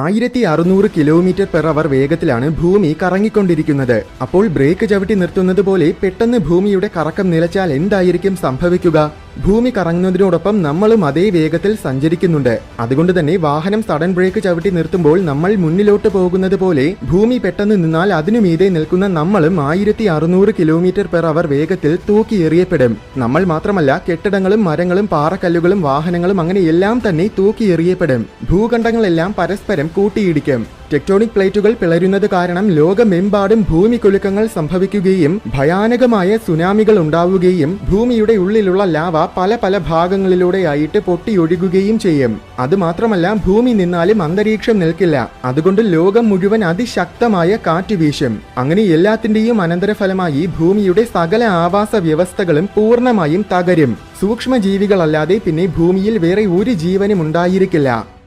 ആയിരത്തി അറുന്നൂറ് kilometre per hour വേഗത്തിലാണ് ഭൂമി കറങ്ങിക്കൊണ്ടിരിക്കുന്നത്. അപ്പോൾ ബ്രേക്ക് ചവിട്ടി നിർത്തുന്നത് പോലെ പെട്ടെന്ന് ഭൂമിയുടെ കറക്കം നിലച്ചാൽ എന്തായിരിക്കും സംഭവിക്കുക? ഭൂമി കറങ്ങുന്നതിനോടൊപ്പം നമ്മളും അതേ വേഗത്തിൽ സഞ്ചരിക്കുന്നുണ്ട്. അതുകൊണ്ട് തന്നെ വാഹനം സഡൻ ബ്രേക്ക് ചവിട്ടി നിർത്തുമ്പോൾ നമ്മൾ മുന്നിലോട്ട് പോകുന്നത് പോലെ ഭൂമി പെട്ടെന്ന് നിന്നാൽ അതിനു മീതെ നിൽക്കുന്ന നമ്മളും ആയിരത്തി അറുന്നൂറ് കിലോമീറ്റർ പെർ അവർ വേഗത്തിൽ തൂക്കി എറിയപ്പെടും. നമ്മൾ മാത്രമല്ല കെട്ടിടങ്ങളും മരങ്ങളും പാറക്കല്ലുകളും വാഹനങ്ങളും അങ്ങനെ എല്ലാം തന്നെ തൂക്കി എറിയപ്പെടും. ഭൂഖണ്ഡങ്ങളെല്ലാം പരസ്പരം കൂട്ടിയിടിക്കും. ടെക്ടോണിക് പ്ലേറ്റുകൾ പിളരുന്നത് കാരണം ലോകമെമ്പാടും ഭൂമികുലുക്കങ്ങൾ സംഭവിക്കുകയും ഭയാനകമായ സുനാമികൾ ഉണ്ടാവുകയും ഭൂമിയുടെ ഉള്ളിലുള്ള ലാവ പല പല ഭാഗങ്ങളിലൂടെയായിട്ട് പൊട്ടിയൊഴുകുകയും ചെയ്യും. അതുമാത്രമല്ല ഭൂമി നിന്നാലും അന്തരീക്ഷം നിൽക്കില്ല. അതുകൊണ്ട് ലോകം മുഴുവൻ അതിശക്തമായ കാറ്റ് വീശും. അങ്ങനെ എല്ലാത്തിന്റെയും അനന്തരഫലമായി ഭൂമിയുടെ സകല ആവാസ വ്യവസ്ഥകളും പൂർണമായും തകരും. സൂക്ഷ്മജീവികളല്ലാതെ പിന്നെ ഭൂമിയിൽ വേറെ ഒരു ജീവനും ഉണ്ടായിരിക്കില്ല.